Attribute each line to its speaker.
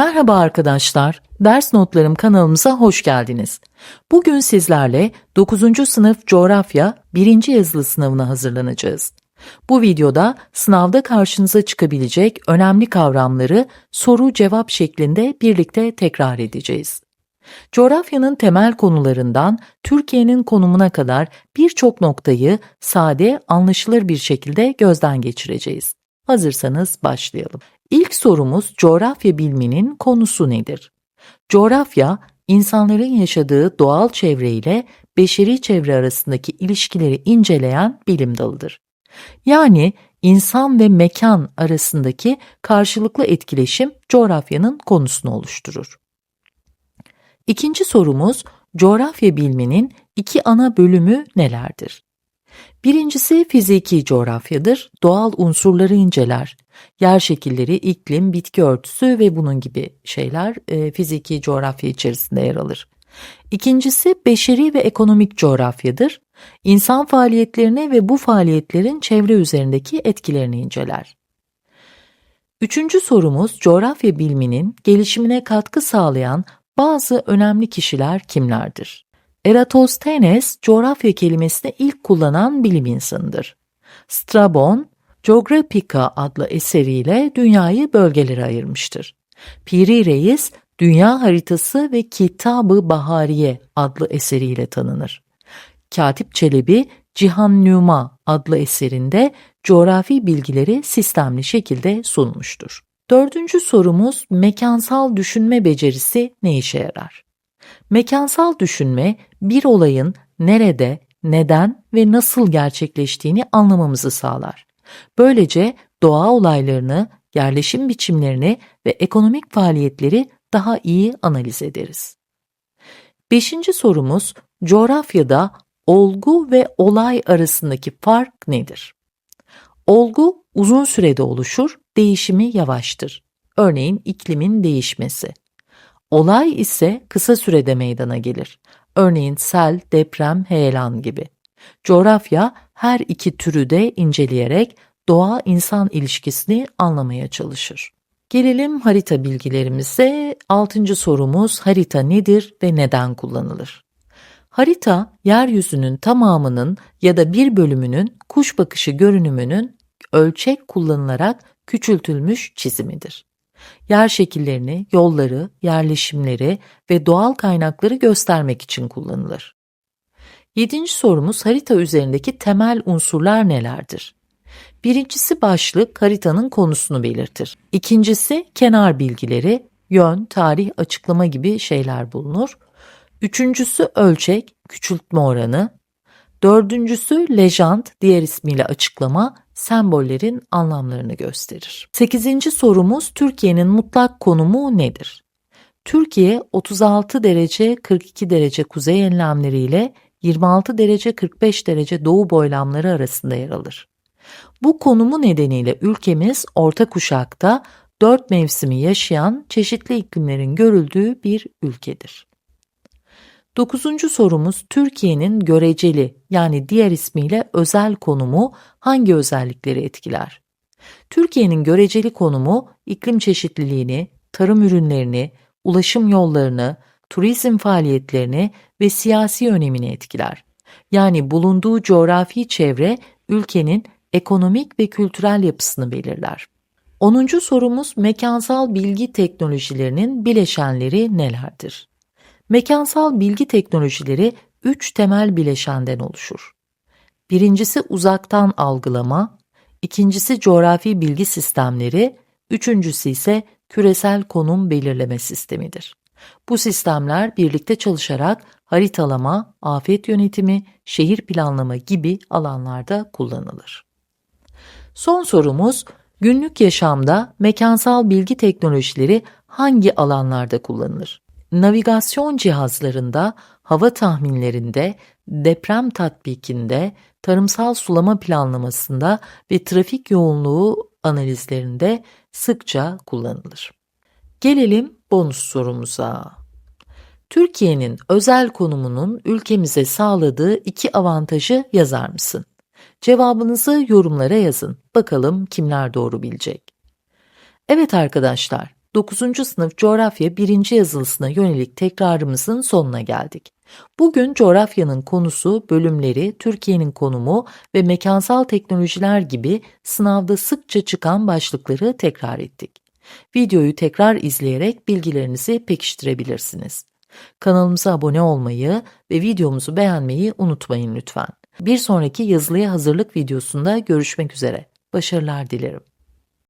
Speaker 1: Merhaba arkadaşlar, Ders Notlarım kanalımıza hoş geldiniz. Bugün sizlerle 9. sınıf coğrafya 1. yazılı sınavına hazırlanacağız. Bu videoda sınavda karşınıza çıkabilecek önemli kavramları soru-cevap şeklinde birlikte tekrar edeceğiz. Coğrafyanın temel konularından Türkiye'nin konumuna kadar birçok noktayı sade, anlaşılır bir şekilde gözden geçireceğiz. Hazırsanız başlayalım. İlk sorumuz coğrafya biliminin konusu nedir? Coğrafya, insanların yaşadığı doğal çevre ile beşeri çevre arasındaki ilişkileri inceleyen bilim dalıdır. Yani insan ve mekan arasındaki karşılıklı etkileşim coğrafyanın konusunu oluşturur. İkinci sorumuz coğrafya biliminin iki ana bölümü nelerdir? Birincisi fiziki coğrafyadır. Doğal unsurları inceler. Yer şekilleri, iklim, bitki örtüsü ve bunun gibi şeyler e, fiziki coğrafya içerisinde yer alır. İkincisi beşeri ve ekonomik coğrafyadır. İnsan faaliyetlerini ve bu faaliyetlerin çevre üzerindeki etkilerini inceler. Üçüncü sorumuz coğrafya biliminin gelişimine katkı sağlayan bazı önemli kişiler kimlerdir? Eratosthenes coğrafya kelimesini ilk kullanan bilim insanıdır. Strabon, Geographica adlı eseriyle dünyayı bölgelere ayırmıştır. Piri Reis, Dünya Haritası ve Kitabı Bahariye adlı eseriyle tanınır. Katip Çelebi, Cihan Nüma adlı eserinde coğrafi bilgileri sistemli şekilde sunmuştur. Dördüncü sorumuz mekansal düşünme becerisi ne işe yarar? Mekansal düşünme bir olayın nerede, neden ve nasıl gerçekleştiğini anlamamızı sağlar. Böylece doğa olaylarını, yerleşim biçimlerini ve ekonomik faaliyetleri daha iyi analiz ederiz. Beşinci sorumuz coğrafyada olgu ve olay arasındaki fark nedir? Olgu uzun sürede oluşur, değişimi yavaştır. Örneğin iklimin değişmesi. Olay ise kısa sürede meydana gelir. Örneğin sel, deprem, heyelan gibi. Coğrafya her iki türü de inceleyerek doğa-insan ilişkisini anlamaya çalışır. Gelelim harita bilgilerimize. Altıncı sorumuz harita nedir ve neden kullanılır? Harita, yeryüzünün tamamının ya da bir bölümünün kuş bakışı görünümünün ölçek kullanılarak küçültülmüş çizimidir. Yer şekillerini, yolları, yerleşimleri ve doğal kaynakları göstermek için kullanılır. Yedinci sorumuz harita üzerindeki temel unsurlar nelerdir? Birincisi başlık haritanın konusunu belirtir. İkincisi kenar bilgileri, yön, tarih, açıklama gibi şeyler bulunur. Üçüncüsü ölçek, küçültme oranı. Dördüncüsü lejant, diğer ismiyle açıklama, sembollerin anlamlarını gösterir. Sekizinci sorumuz Türkiye'nin mutlak konumu nedir? Türkiye 36 derece 42 derece kuzey enlemleriyle 26 derece 45 derece doğu boylamları arasında yer alır. Bu konumu nedeniyle ülkemiz orta kuşakta dört mevsimi yaşayan çeşitli iklimlerin görüldüğü bir ülkedir. Dokuzuncu sorumuz Türkiye'nin göreceli yani diğer ismiyle özel konumu hangi özellikleri etkiler? Türkiye'nin göreceli konumu iklim çeşitliliğini, tarım ürünlerini, ulaşım yollarını, turizm faaliyetlerini ve siyasi önemini etkiler. Yani bulunduğu coğrafi çevre ülkenin ekonomik ve kültürel yapısını belirler. 10. sorumuz mekansal bilgi teknolojilerinin bileşenleri nelerdir? Mekansal bilgi teknolojileri üç temel bileşenden oluşur. Birincisi uzaktan algılama, ikincisi coğrafi bilgi sistemleri, üçüncüsü ise küresel konum belirleme sistemidir. Bu sistemler birlikte çalışarak haritalama, afet yönetimi, şehir planlama gibi alanlarda kullanılır. Son sorumuz, günlük yaşamda mekansal bilgi teknolojileri hangi alanlarda kullanılır? Navigasyon cihazlarında, hava tahminlerinde, deprem tatbikinde, tarımsal sulama planlamasında ve trafik yoğunluğu analizlerinde sıkça kullanılır. Gelelim bonus sorumuza. Türkiye'nin özel konumunun ülkemize sağladığı iki avantajı yazar mısın? Cevabınızı yorumlara yazın. Bakalım kimler doğru bilecek. Evet arkadaşlar, 9. sınıf coğrafya 1. yazılısına yönelik tekrarımızın sonuna geldik. Bugün coğrafyanın konusu, bölümleri, Türkiye'nin konumu ve mekansal teknolojiler gibi sınavda sıkça çıkan başlıkları tekrar ettik. Videoyu tekrar izleyerek bilgilerinizi pekiştirebilirsiniz. Kanalımıza abone olmayı ve videomuzu beğenmeyi unutmayın lütfen. Bir sonraki yazılıya hazırlık videosunda görüşmek üzere. Başarılar dilerim.